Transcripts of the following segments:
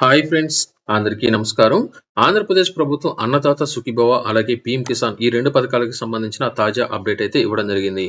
Hi friends అందరికీ నమస్కారం. ఆంధ్రప్రదేశ్ ప్రభుత్వం అన్నదాత సుఖీభవ అలాగే పీఎం కిసాన్ ఈ రెండు పథకాలకు సంబంధించిన తాజా అప్డేట్ అయితే ఇవ్వడం జరిగింది.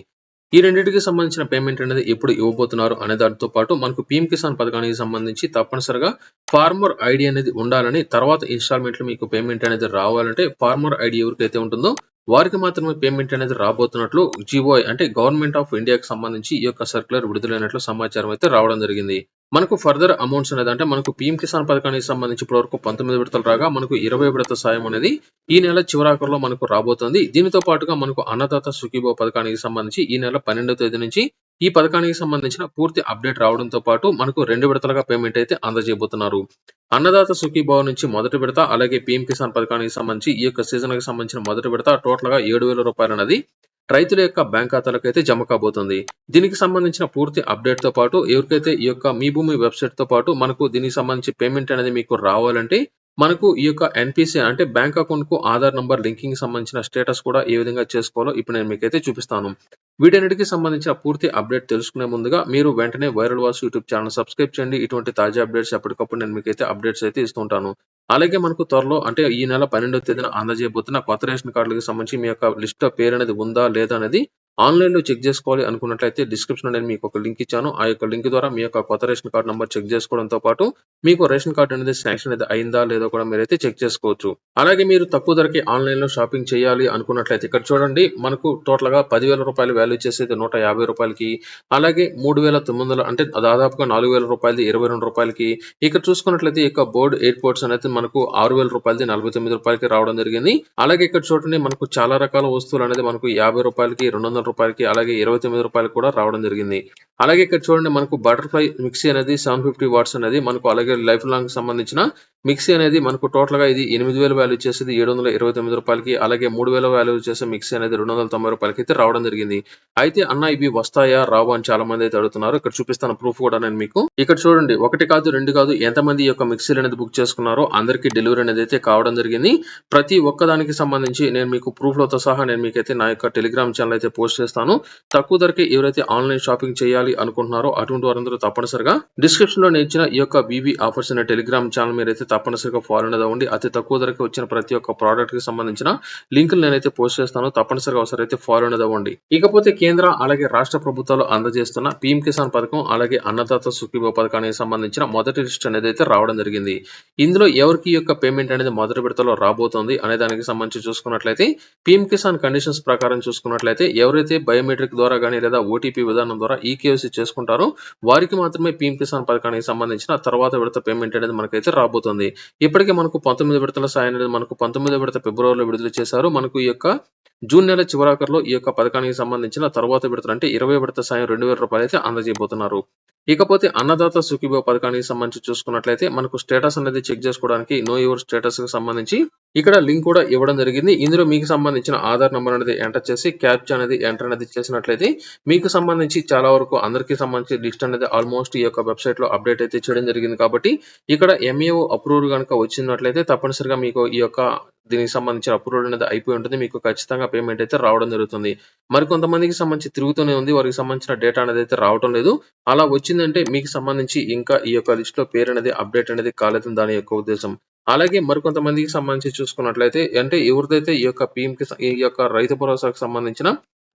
ఈ రెండింటికి సంబంధించిన పేమెంట్ అనేది ఎప్పుడు ఇవ్వబోతున్నారు అనే దానితో పాటు మనకు పీఎం కిసాన్ పథకానికి సంబంధించి తప్పనిసరిగా ఫార్మర్ ఐడి అనేది ఉండాలని తర్వాత ఇన్స్టాల్మెంట్లు మీకు పేమెంట్ అనేది రావాలంటే ఫార్మర్ ఐడి ఎవరికైతే ఉంటుందో వారికి మాత్రమే పేమెంట్ అనేది రాబోతున్నట్లు జీఓఐ అంటే గవర్నమెంట్ ఆఫ్ ఇండియాకి సంబంధించి ఈ యొక్క సర్క్యులర్ విడుదలైనట్లు సమాచారం అయితే రావడం జరిగింది. మనకు ఫర్దర్ అమౌంట్స్ అనేది అంటే మనకు పీఎం కిసాన్ పథకానికి సంబంధించి ఇప్పటివరకు పంతొమ్మిది విడతలు రాగా మనకు ఇరవై విడత సాయం అనేది ఈ నెల చివరాఖరులో మనకు రాబోతుంది. దీనితో పాటుగా మనకు అన్నదాత సుఖీభో పథకానికి సంబంధించి ఈ నెల పన్నెండవ తేదీ నుంచి ఈ పథకానికి సంబంధించిన పూర్తి అప్డేట్ రావడంతో పాటు మనకు రెండు విడతలుగా పేమెంట్ అయితే అందజేయబోతున్నారు. అన్నదాత సుఖీభావ నుంచి మొదటి విడత అలాగే పీఎం కిసాన్ పథకానికి సంబంధించి ఈ యొక్క సీజన్కి సంబంధించిన మొదటి విడత టోటల్గా ఏడు వేల రూపాయలు అనేది రైతుల యొక్క బ్యాంక్ ఖాతాలకు అయితే జమ కాబోతుంది. దీనికి సంబంధించిన పూర్తి అప్డేట్తో పాటు ఎవరికైతే ఈ యొక్క మీ భూమి వెబ్సైట్తో పాటు మనకు దీనికి సంబంధించి పేమెంట్ అనేది మీకు రావాలంటే మనకు ఈ యొక్క ఎన్పిసి అంటే బ్యాంక్ అకౌంట్కు ఆధార్ నంబర్ లింకింగ్ సంబంధించిన స్టేటస్ కూడా ఏ విధంగా చేసుకోవాలో ఇప్పుడు నేను మీకైతే చూపిస్తాను. వీటన్నిటికి సంబంధించిన పూర్తి అప్డేట్ తెలుసుకునే ముందుగా మీరు వెంటనే వైరల్ వాస్ యూట్యూబ్ ఛానల్ సబ్స్క్రైబ్ చేయండి. ఇటువంటి తాజా అప్డేట్స్ ఎప్పటికప్పుడు నేను మీకైతే అప్డేట్స్ అయితే ఇస్తుంటాను అలాగే మనకు త్వరలో అంటే ఈ నెల పన్నెండవ తేదీన అందజేయబోతున్న కొత్త రేషన్ కార్డులకు సంబంధించి మీ యొక్క లిస్ట్ పేరు అనేది ఉందా లేదా అనేది ఆన్లైన్లో చెక్ చేసుకోవాలి అనుకున్నట్లయితే డిస్క్రిప్షన్ నేను మీకు ఒక లింక్ ఇచ్చాను. ఆ యొక్క లింక్ ద్వారా మీ యొక్క కొత్త రేషన్ కార్డు నంబర్ చెక్ చేసుకోవడంతో పాటు మీకు రేషన్ కార్డు అనేది శాంక్షన్ అనేది అయిందా లేదో కూడా మీరైతే చెక్ చేసుకోవచ్చు. అలాగే మీరు తక్కువ ధరకి ఆన్లైన్లో షాపింగ్ చేయాలి అనుకున్నట్లయితే ఇక్కడ చూడండి మనకు టోటల్గా పదివేల రూపాయలు వాల్యూ చేసేది నూట యాభై రూపాయలకి అలాగే మూడు వేల తొమ్మిది వందల అంటే దాదాపుగా నాలుగు వేల రూపాయలది ఇరవై రెండు రూపాయలకి. ఇక్కడ చూసుకున్నట్లయితే ఈ యొక్క బోర్డ్ ఎయిర్పోర్ట్స్ అనేది మనకు ఆరు వేల రూపాయలది నలభై తొమ్మిది రూపాయలకి రావడం జరిగింది. అలాగే ఇక్కడ చూడండి మనకు చాలా రకాల వస్తువులు అనేది మనకు యాభై రూపాయలకి రెండు వందల రూపాయలకి అలాగే ఇరవై తొమ్మిది రూపాయలు కూడా రావడం జరిగింది. అలాగే ఇక్కడ చూడండి మనకు బటర్ఫ్లై మిక్సీ అనేది సెవెన్ ఫిఫ్టీ వాట్స్ అనేది మనకు అలాగే లైఫ్ లాంగ్ సంబంధించిన మిక్సీ అనేది మనకు టోటల్గా ఇది ఎనిమిది వేల వాల్యూ చేసేది ఏడు వందల ఇరవై తొమ్మిది రూపాయలకి అలాగే మూడు వేల వాల్యూ చేసే మిక్సీ అనేది రెండు వందల తొంభై రూపాయలకి అయితే రావడం జరిగింది. అయితే అన్న ఇవి వస్తాయా? రావు? అని చాలా మంది అయితే అడుగుతున్నారు. ఇక్కడ చూపిస్తాను ప్రూఫ్ కూడా నేను మీకు. ఇక్కడ చూడండి ఒకటి కాదు రెండు కాదు ఎంతమంది ఈ యొక్క మిక్సీలు అనేది బుక్ చేసుకున్నారో అందరికీ డెలివరీ అనేది అయితే కావడం జరిగింది. ప్రతి ఒక్కదానికి సంబంధించి నేను మీకు ప్రూఫ్లతో సహా నేను మీకైతే నా యొక్క టెలిగ్రామ్ ఛానల్ అయితే పోస్ట్ చేస్తాను. తక్కువ ధరకి ఎవరైతే ఆన్లైన్ షాపింగ్ చేయాలి అనుకుంటున్నారో అటువంటి వారందరూ తప్పనిసరిగా డిస్క్రిప్షన్లో ఇచ్చిన ఈ యొక్క బీబీ ఆఫర్స్ అనే టెలిగ్రామ్ ఛానల్ అయితే తప్పనిసరిగా ఫాలో అనేది అవ్వండి. అతి తక్కువ ధరకి వచ్చిన ప్రతి ఒక్క ప్రోడక్ట్కి సంబంధించిన లింకులు నేనైతే పోస్ట్ చేస్తాను. తప్పనిసరిగా ఒకసారి అయితే ఫాలో అనేది అవ్వండి. ఇకపోతే కేంద్ర అలాగే రాష్ట్ర ప్రభుత్వాలు అందజేస్తున్న పీఎం కిసాన్ పథకం అలాగే అన్నదాత సుఖీభో పథకానికి సంబంధించిన మొదటి లిస్ట్ అనేది అయితే రావడం జరిగింది. ఇందులో ఎవరికి యొక్క పేమెంట్ అనేది మొదటి విడతలో రాబోతోంది అనే దానికి సంబంధించి చూసుకున్నట్లయితే పీఎం కిసాన్ కండిషన్స్ ప్రకారం చూసుకున్నట్లయితే ఎవరైతే బయోమెట్రిక్ ద్వారా కానీ లేదా ఓటీపీ విధానం ద్వారా ఈకేవసీ చేసుకుంటారో వారికి మాత్రమే పీఎం కిసాన్ పథకానికి సంబంధించిన తర్వాత విడత పేమెంట్ అనేది మనకైతే రాబోతుంది. ఇప్పటికే మనకు పంతొమ్మిది విడతల సాయం అనేది మనకు పంతొమ్మిది విడత ఫిబ్రవరిలో విడుదల చేశారు. మనకు ఈ యొక్క జూన్ నెల చివరాకర్లో ఈ యొక్క పథకానికి సంబంధించిన తర్వాత విడతలు అంటే ఇరవై విడత సాయం రెండు వేల రూపాయలు అయితే అందజేయబోతున్నారు. ఇకపోతే అన్నదాత సుఖీభో పథకానికి సంబంధించి చూసుకున్నట్లయితే మనకు స్టేటస్ అనేది చెక్ చేసుకోవడానికి నో యువర్ స్టేటస్కి సంబంధించి ఇక్కడ లింక్ కూడా ఇవ్వడం జరిగింది. ఇందులో మీకు సంబంధించిన ఆధార్ నెంబర్ అనేది ఎంటర్ చేసి క్యాప్చా అనేది ఎంటర్ అనేది చేసినట్లయితే మీకు సంబంధించి చాలా వరకు అందరికీ సంబంధించి లిస్ట్ అనేది ఆల్మోస్ట్ ఈ యొక్క వెబ్సైట్లో అప్డేట్ అయితే చేయడం జరిగింది కాబట్టి ఇక్కడ ఎంఏఓ అప్రూవల్ కనుక వచ్చినట్లయితే తప్పనిసరిగా మీకు ఈ యొక్క దీనికి సంబంధించిన అప్రూవల్ అనేది అయిపోయి ఉంటుంది. మీకు ఖచ్చితంగా పేమెంట్ అయితే రావడం జరుగుతుంది. మరి కొంతమందికి సంబంధించి తిరుగుతూనే ఉంది. వారికి సంబంధించిన డేటా అనేది అయితే రావడం లేదు. అలా వచ్చిందంటే మీకు సంబంధించి ఇంకా ఈ యొక్క లిస్ట్లో పేరు అనేది అప్డేట్ అనేది కాలేదని దాని యొక్క ఉద్దేశం. అలాగే మరికొంతమందికి సంబంధించి చూసుకున్నట్లయితే అంటే ఎవరిదైతే ఈ యొక్క పీఎం కి ఈ యొక్క రైతు భరోసాకు సంబంధించిన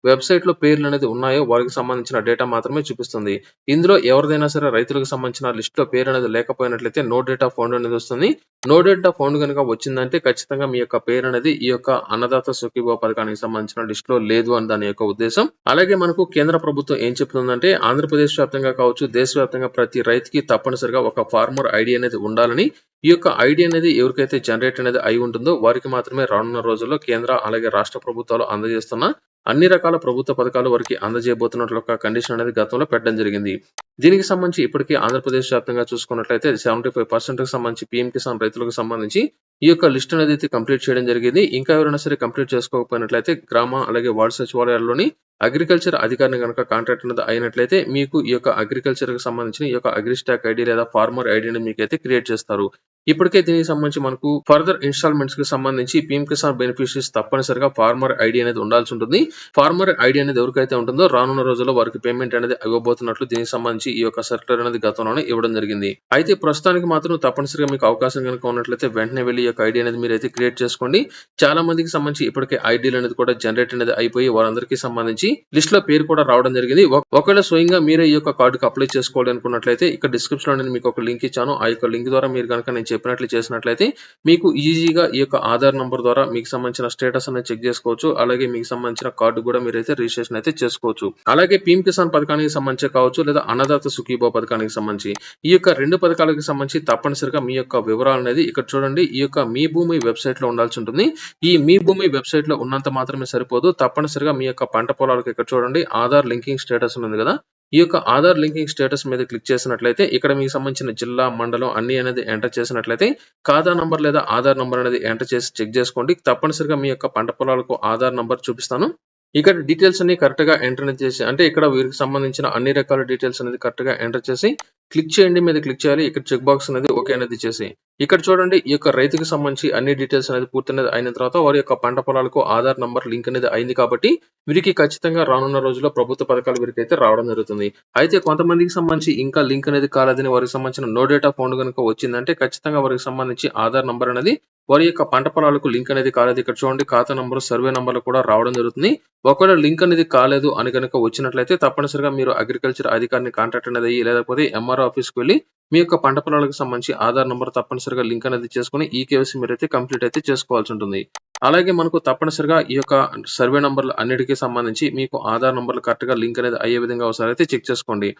వెబ్సైట్లో పేర్లు అనేది ఉన్నాయో వారికి సంబంధించిన డేటా మాత్రమే చూపిస్తుంది. ఇందులో ఎవరిదైనా సరే రైతులకు సంబంధించిన లిస్ట్లో పేరు అనేది లేకపోయినట్లయితే నో డేటా ఫౌండ్ అనేది వస్తుంది. నో డేటా ఫౌండ్ కనుక వచ్చిందంటే ఖచ్చితంగా మీ యొక్క పేరు అనేది ఈ యొక్క అన్నదాత సుఖీభావ పథకానికి సంబంధించిన లిస్ట్లో లేదు అని దాని యొక్క ఉద్దేశం. అలాగే మనకు కేంద్ర ప్రభుత్వం ఏం చెప్తుందంటే ఆంధ్రప్రదేశ్ వ్యాప్తంగా కావచ్చు దేశవ్యాప్తంగా ప్రతి రైతుకి తప్పనిసరిగా ఒక ఫార్మర్ ఐడి అనేది ఉండాలని ఈ యొక్క ఐడి అనేది ఎవరికైతే జనరేట్ అనేది అయి ఉంటుందో వారికి మాత్రమే రానున్న రోజుల్లో కేంద్ర అలాగే రాష్ట్ర ప్రభుత్వాలు అందజేస్తున్న అన్ని రకాల ప్రభుత్వ పథకాలు వారికి అందజేయబోతున్నట్లు ఒక కండిషన్ అనేది గతంలో పెట్టడం జరిగింది. దీనికి సంబంధించి ఇప్పటికీ ఆంధ్రప్రదేశ్ వ్యాప్తంగా చూసుకున్నట్లయితే సెవెంటీ ఫైవ్ పర్సెంట్కి సంబంధించి పీఎం కిసాన్ రైతులకు సంబంధించి ఈ యొక్క లిస్ట్ అనేది కంప్లీట్ చేయడం జరిగింది. ఇంకా ఎవరైనా సరే కంప్లీట్ చేసుకోకపోయినట్లయితే గ్రామ అలాగే వార్డు సచివాలయాల్లోని అగ్రికల్చర్ అధికారిని కనుక కాంట్రాక్ట్ అనేది అయినట్లయితే మీకు ఈ యొక్క అగ్రికల్చర్కి సంబంధించిన ఈ యొక్క అగ్రిస్టాక్ ఐడి లేదా ఫార్మర్ ఐడిని మీకు అయితే క్రియేట్ చేస్తారు ఇప్పటికే దీనికి సంబంధించి మనకు ఫర్దర్ ఇన్స్టాల్మెంట్స్కి సంబంధించి పీఎం కిసాన్ బెనిఫిషరీస్ తప్పనిసరిగా ఫార్మర్ ఐడి అనేది ఉండాల్సి ఉంటుంది. ఫార్మర్ ఐడి అనేది ఎవరికైతే ఉంటుందో రానున్న రోజుల్లో వారికి పేమెంట్ అనేది ఇవ్వబోతున్నట్లు దీనికి సంబంధించి ఈ యొక్క సర్క్యులర్ అనేది గతంలోనే ఇవ్వడం జరిగింది. అయితే ప్రస్తుతానికి మాత్రం తప్పనిసరిగా మీకు అవకాశం కనుక ఉన్నట్లయితే వెంటనే వెళ్ళి ఈ యొక్క ఐడి అనేది మీరైతే క్రియేట్ చేసుకోండి. చాలా మందికి సంబంధించి ఇప్పటికే ఐడీలు అనేది కూడా జనరేట్ అనేది అయిపోయి వారందరికీ సంబంధించి లిస్ట్లో పేరు కూడా రావడం జరిగింది. ఒకవేళ స్వయంగా మీరే ఈ యొక్క కార్డుకి అప్లై చేసుకోవాలి అనుకున్నట్లయితే ఇక్కడ డిస్క్రిప్షన్లో నేను మీకు ఒక లింక్ ఇచ్చాను. ఆ యొక్క లింక్ ద్వారా మీరు కనుక నేను చెప్పినట్లు చేసినట్లయితే మీకు ఈజీగా ఈ యొక్క ఆధార్ నంబర్ ద్వారా మీకు సంబంధించిన స్టేటస్ అనేది చెక్ చేసుకోవచ్చు. అలాగే మీకు సంబంధించిన కార్డు కూడా మీరైతే రిజిస్ట్రేషన్ అయితే చేసుకోవచ్చు. అలాగే పీఎం కిసాన్ పథకానికి సంబంధించి కావచ్చు లేదా అన్నదాత సుఖీభావ పథకానికి సంబంధించి ఈ యొక్క రెండు పథకాలకు సంబంధించి తప్పనిసరిగా మీ యొక్క వివరాలు అనేది ఇక్కడ చూడండి ఈ యొక్క మీ భూమి వెబ్సైట్లో ఉండాల్సి ఉంటుంది. ఈ మీ భూమి వెబ్సైట్లో ఉన్నంత మాత్రమే సరిపోదు. తప్పనిసరిగా మీ యొక్క పంట పొలాలకు ఇక్కడ చూడండి ఆధార్ లింకింగ్ స్టేటస్ ఉంది కదా. ఈ యొక్క ఆధార్ లింకింగ్ స్టేటస్ మీద క్లిక్ చేసినట్లయితే ఇక్కడ మీకు సంబంధించిన జిల్లా మండలం అన్ని అనేది ఎంటర్ చేసినట్లయితే ఖాతా నంబర్ లేదా ఆధార్ నంబర్ అనేది ఎంటర్ చేసి చెక్ చేసుకోండి. తప్పనిసరిగా మీ యొక్క పంట పొలాలకు ఆధార్ నంబర్ చూపిస్తాను. ఇక్కడ డీటెయిల్స్ అన్ని కరెక్ట్గా ఎంటర్ అనేది చేసి అంటే ఇక్కడ వీరికి సంబంధించిన అన్ని రకాల డీటెయిల్స్ అనేది కరెక్ట్గా ఎంటర్ చేసి క్లిక్ చేయండి మీద క్లిక్ చేయాలి. ఇక్కడ చెక్ బాక్స్ అనేది ఓకే అనేది చేసి. ఇక్కడ చూడండి ఈ యొక్క రైతుకు సంబంధించి అన్ని డీటెయిల్స్ అనేది పూర్తి అయిన తర్వాత వారి యొక్క పంట పొలాలకు ఆధార్ నంబర్ లింక్ అనేది అయింది కాబట్టి వీరికి ఖచ్చితంగా రానున్న రోజుల్లో ప్రభుత్వ పథకాలు వీరికి అయితే రావడం జరుగుతుంది. అయితే కొంతమందికి సంబంధించి ఇంకా లింక్ అనేది కాలేదని వారికి సంబంధించిన నో డేటా ఫౌండ్ కనుక వచ్చిందంటే ఖచ్చితంగా వారికి సంబంధించి ఆధార్ నంబర్ అనేది వారి యొక్క పంట పొలాలకు లింక్ అనేది కాలేదు. ఇక్కడ చూడండి ఖాతా నంబర్ సర్వే నంబర్లు కూడా రావడం జరుగుతుంది. ఒకవేళ లింక్ అనేది కాలేదు అని కనుక వచ్చినట్లయితే తప్పనిసరిగా మీరు అగ్రికల్చర్ అధికారిని కాంటాక్ట్ అనేది అయ్యి లేకపోతే ఎంఆర్ఓ ఆఫీస్కి వెళ్ళి మీ యొక్క పంట పొలాలకు సంబంధించి ఆధార్ నంబర్ తప్పనిసరిగా లింక్ అనేది చేసుకుని ఈ కేవైసీ మీరైతే కంప్లీట్ అయితే చేసుకోవాల్సి ఉంటుంది. అలాగే మనకు తప్పనిసరిగా ఈ యొక్క సర్వే నంబర్లు అన్నిటికీ సంబంధించి మీకు ఆధార్ నంబర్లు కరెక్ట్గా లింక్ అనేది అయ్యే విధంగా ఒకసారి అయితే చెక్ చేసుకోండి.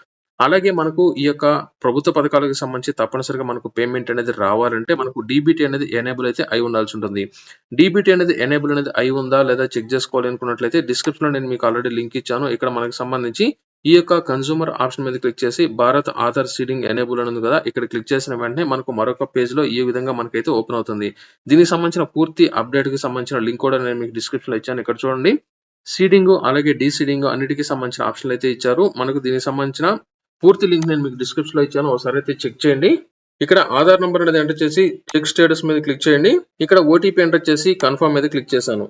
అలాగే మనకు ఈ యొక్క ప్రభుత్వ పథకాలకు సంబంధించి తప్పనిసరిగా మనకు పేమెంట్ అనేది రావాలంటే మనకు డీబీటీ అనేది ఎనేబుల్ అయితే అయి ఉండాల్సి ఉంటుంది. డీబీటీ అనేది ఎనేబుల్ అనేది అయి ఉందా లేదా చెక్ చేసుకోవాలి అనుకున్నట్లయితే డిస్క్రిప్షన్లో నేను మీకు ఆల్రెడీ లింక్ ఇచ్చాను. ఇక్కడ మనకు సంబంధించి ఈ యొక్క కన్సూమర్ ఆప్షన్ మీద క్లిక్ చేసి భారత్ ఆధార్ సీడింగ్ ఎనేబుల్ అని కదా ఇక్కడ క్లిక్ చేసిన వెంటనే మనకు మరొక పేజ్లో ఈ విధంగా మనకైతే ఓపెన్ అవుతుంది. దీనికి సంబంధించిన పూర్తి అప్డేట్కి సంబంధించిన లింక్ కూడా నేను మీకు డిస్క్రిప్షన్లో ఇచ్చాను. ఇక్కడ చూడండి. సీడింగ్ అలాగే డీ సీడింగ్ అన్నిటికీ సంబంధించిన ఆప్షన్లు అయితే ఇచ్చారు. మనకు దీనికి సంబంధించిన పూర్తి లింక్ నేను మీకు డిస్క్రిప్షన్లో ఇచ్చాను ఒకసారి అయితే చెక్ చేయండి. ఇక్కడ ఆధార్ నెంబర్ అనేది ఎంటర్ చేసి చెక్ స్టేటస్ మీద క్లిక్ చేయండి. ఇక్కడ ఓటీపీ ఎంటర్ చేసి కన్ఫర్మ్ మీద క్లిక్ చేశాను.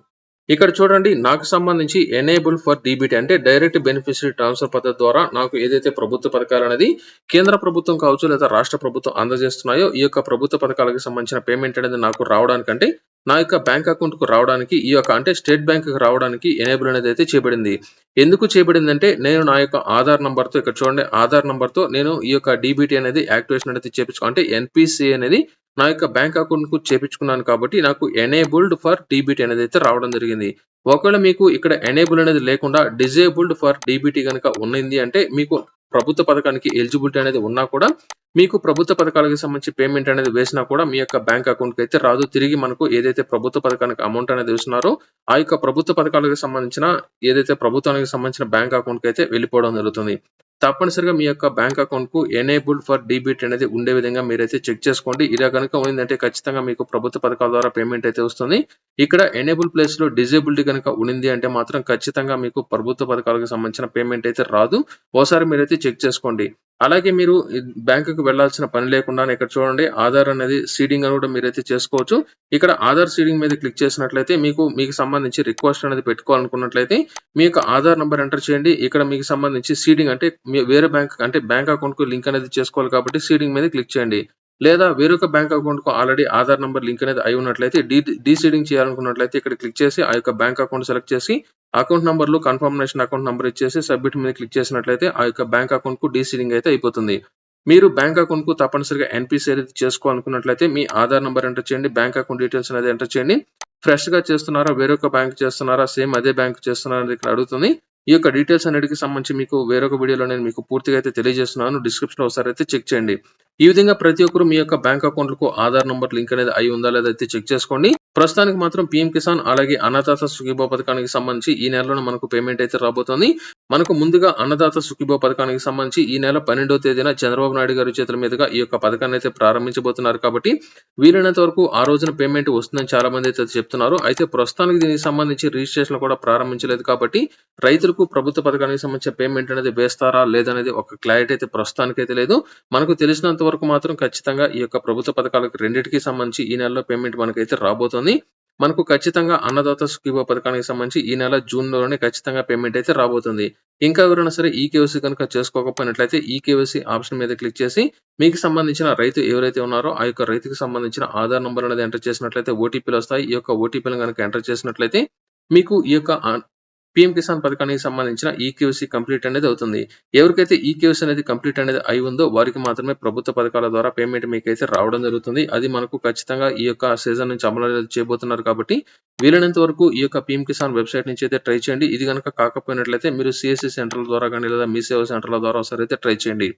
ఇక్కడ చూడండి నాకు సంబంధించి ఎనేబుల్ ఫర్ డీబీటీ అంటే డైరెక్ట్ బెనిఫిషరీ ట్రాన్స్ఫర్ పద్ధతి ద్వారా నాకు ఏదైతే ప్రభుత్వ పథకాలు అనేది కేంద్ర ప్రభుత్వం కావచ్చు లేదా రాష్ట్ర ప్రభుత్వం అందజేస్తున్నాయో ఈ యొక్క ప్రభుత్వ పథకాలకు సంబంధించిన పేమెంట్ అనేది నాకు రావడానికంటే నా యొక్క బ్యాంక్ అకౌంట్కు రావడానికి ఈ యొక్క అంటే స్టేట్ బ్యాంక్కు రావడానికి ఎనేబుల్ అనేది అయితే చేయబడింది ఎందుకు చేయబడింది అంటే నేను నా యొక్క ఆధార్ నంబర్తో ఇక్కడ చూడండి ఆధార్ నంబర్తో నేను ఈ యొక్క డీబీటీ అనేది యాక్టివేషన్ అనేది చేపించుకో అంటే ఎన్పిసి అనేది నా యొక్క బ్యాంక్ అకౌంట్కు చేపించుకున్నాను కాబట్టి నాకు ఎనేబుల్డ్ ఫర్ డీబీటీ అనేది అయితే రావడం జరిగింది. ఒకవేళ మీకు ఇక్కడ ఎనేబుల్ అనేది లేకుండా డిజేబుల్డ్ ఫర్ డీబీటీ కనుక ఉన్నది అంటే మీకు ప్రభుత్వ పథకానికి ఎలిజిబిలిటీ అనేది ఉన్నా కూడా మీకు ప్రభుత్వ పథకాలకు సంబంధించి పేమెంట్ అనేది వేసినా కూడా మీ యొక్క బ్యాంక్ అకౌంట్కి అయితే రాదు. తిరిగి మనకు ఏదైతే ప్రభుత్వ పథకానికి అమౌంట్ అనేది వేస్తున్నారో ఆ యొక్క ప్రభుత్వ పథకాలకు సంబంధించిన ఏదైతే ప్రభుత్వానికి సంబంధించిన బ్యాంక్ అకౌంట్కి అయితే వెళ్ళిపోవడం జరుగుతుంది. తప్పనిసరిగా మీ యొక్క బ్యాంక్ అకౌంట్కు ఎనేబుల్డ్ ఫర్ డీబీట్ అనేది ఉండే విధంగా మీరైతే చెక్ చేసుకోండి. ఇలా కనుక ఉందంటే ఖచ్చితంగా మీకు ప్రభుత్వ పథకాల ద్వారా పేమెంట్ అయితే వస్తుంది. ఇక్కడ ఎనేబుల్ ప్లేస్లో డిజేబిలిటీ కనుక ఉంది అంటే మాత్రం ఖచ్చితంగా మీకు ప్రభుత్వ పథకాలకు సంబంధించిన పేమెంట్ అయితే రాదు. ఓసారి మీరైతే చెక్ చేసుకోండి. అలాగే మీరు బ్యాంకుకు వెళ్ళాల్సిన పని లేకుండా ఇక్కడ చూడండి ఆధార్ అనేది సీడింగ్ అని కూడా మీరైతే చేసుకోవచ్చు. ఇక్కడ ఆధార్ సీడింగ్ మీద క్లిక్ చేసినట్లయితే మీకు మీకు సంబంధించి రిక్వెస్ట్ అనేది పెట్టుకోవాలనుకున్నట్లయితే మీ యొక్క ఆధార్ నంబర్ ఎంటర్ చేయండి. ఇక్కడ మీకు సంబంధించి సీడింగ్ అంటే మీ వేరే బ్యాంక్ అంటే బ్యాంక్ అకౌంట్కు లింక్ అనేది చేసుకోవాలి కాబట్టి సీడింగ్ మీద క్లిక్ చేయండి. లేదా వేరొక బ్యాంక్ అకౌంట్కు ఆల్రెడీ ఆధార్ నంబర్ లింక్ అనేది అయి ఉన్నట్లయితే డీ డీసీడింగ్ చేయాలనుకున్నట్లయితే ఇక్కడ క్లిక్ చేసి ఆ యొక్క బ్యాంక్ అకౌంట్ సెలెక్ట్ చేసి అకౌంట్ నంబర్లు కన్ఫర్మేషన్ అకౌంట్ నంబర్ ఇచ్చేసి సబ్మిట్ మీద క్లిక్ చేసినట్లయితే ఆ యొక్క బ్యాంక్ అకౌంట్కు డీసీడింగ్ అయితే అయిపోతుంది. మీరు బ్యాంక్ అకౌంట్కు తప్పనిసరిగా ఎన్పిసి అనేది చేసుకోవాలనుకున్నట్లయితే మీ ఆధార్ నంబర్ ఎంటర్ చేయండి బ్యాంక్ అకౌంట్ డీటెయిల్స్ అనేది ఎంటర్ చేయండి. ఫ్రెష్గా చేస్తున్నారా వేరొక బ్యాంక్ చేస్తున్నారా సేమ్ అదే బ్యాంక్ చేస్తున్నారా ఇక్కడ అడుగుతుంది. ఈ యొక్క డీటెయిల్స్ అన్నిటికి సంబంధించి మీకు వేరొక వీడియోలో నేను మీకు పూర్తిగా అయితే తెలియజేస్తున్నాను. డిస్క్రిప్షన్ ఒకసారి అయితే చెక్ చేయండి. ఈ విధంగా ప్రతి ఒక్కరు మీ యొక్క బ్యాంక్ అకౌంట్లకు ఆధార్ నంబర్ లింక్ అనేది అయి ఉందా లేదా అయితే చెక్ చేసుకోండి. ప్రస్తుతానికి మాత్రం పీఎం కిసాన్ అలాగే అన్నదాత సుఖీభో పథకానికి సంబంధించి ఈ నెలలో మనకు పేమెంట్ అయితే రాబోతోంది. మనకు ముందుగా అన్నదాత సుఖీభో పథకానికి సంబంధించి ఈ నెల పన్నెండో తేదీన చంద్రబాబు నాయుడు గారి చేతుల మీదుగా ఈ యొక్క పథకాన్ని అయితే ప్రారంభించబోతున్నారు కాబట్టి వీలైనంత వరకు ఆ రోజున పేమెంట్ వస్తుందని చాలా మంది అయితే చెప్తున్నారు. అయితే ప్రస్తుతానికి దీనికి సంబంధించి రిజిస్ట్రేషన్ కూడా ప్రారంభించలేదు కాబట్టి రైతులకు ప్రభుత్వ పథకానికి సంబంధించిన పేమెంట్ అనేది వేస్తారా లేదనేది ఒక క్లారిటీ అయితే ప్రస్తుతానికి అయితే లేదు. మనకు తెలిసినంత వరకు మాత్రం ఖచ్చితంగా ఈ యొక్క ప్రభుత్వ పథకాలకు రెండింటికి సంబంధించి ఈ నెలలో పేమెంట్ మనకైతే రాబోతుంది. మనకు ఖచ్చితంగా అన్నదాత సుఖీభ పథకానికి సంబంధించి ఈ నెల జూన్లోనే ఖచ్చితంగా పేమెంట్ అయితే రాబోతుంది. ఇంకా ఎవరైనా సరే ఈ కేవైసీ కనుక చేసుకోకపోయినట్లయితే ఈ కేవైసీ ఆప్షన్ మీద క్లిక్ చేసి మీకు సంబంధించిన రైతు ఎవరైతే ఉన్నారో ఆ యొక్క రైతుకు సంబంధించిన ఆధార్ నెంబర్ అనేది ఎంటర్ చేసినట్లయితే ఓటీపీలు వస్తాయి. ఈ యొక్క ఓటీపీలను కనుక ఎంటర్ చేసినట్లయితే మీకు ఈ యొక్క పిఎం కిసాన్ పథకానికి సంబంధించిన ఈ కంప్లీట్ అనేది అవుతుంది. ఎవరికైతే ఈ అనేది కంప్లీట్ అనేది అయి ఉందో వారికి మాత్రమే ప్రభుత్వ పథకాల ద్వారా పేమెంట్ మీకైతే రావడం జరుగుతుంది. అది మనకు ఖచ్చితంగా ఈ యొక్క సీజన్ నుంచి అమలు చేయబోతున్నారు కాబట్టి వీలైనంత వరకు ఈ యొక్క పిఎం కిసాన్ వెబ్సైట్ నుంచి అయితే ట్రై చేయండి. ఇది కనుక కాకపోయినట్లయితే మీరు సిఎస్సి సెంటర్ల ద్వారా కానీ లేదా మీ సేవా సెంటర్ల ద్వారా ఒకసారి అయితే ట్రై చేయండి.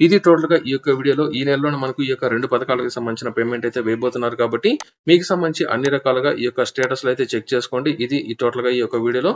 ఇది టోటల్గా ఈ యొక్క వీడియోలో ఈ నెలలోనే మనకు ఈ యొక్క రెండు పథకాలకు సంబంధించిన పేమెంట్ అయితే వేయబోతున్నారు కాబట్టి మీకు సంబంధించి అన్ని రకాలుగా ఈ యొక్క స్టేటస్ అయితే చెక్ చేసుకోండి. ఇది ఈ టోటల్గా ఈ యొక్క వీడియోలో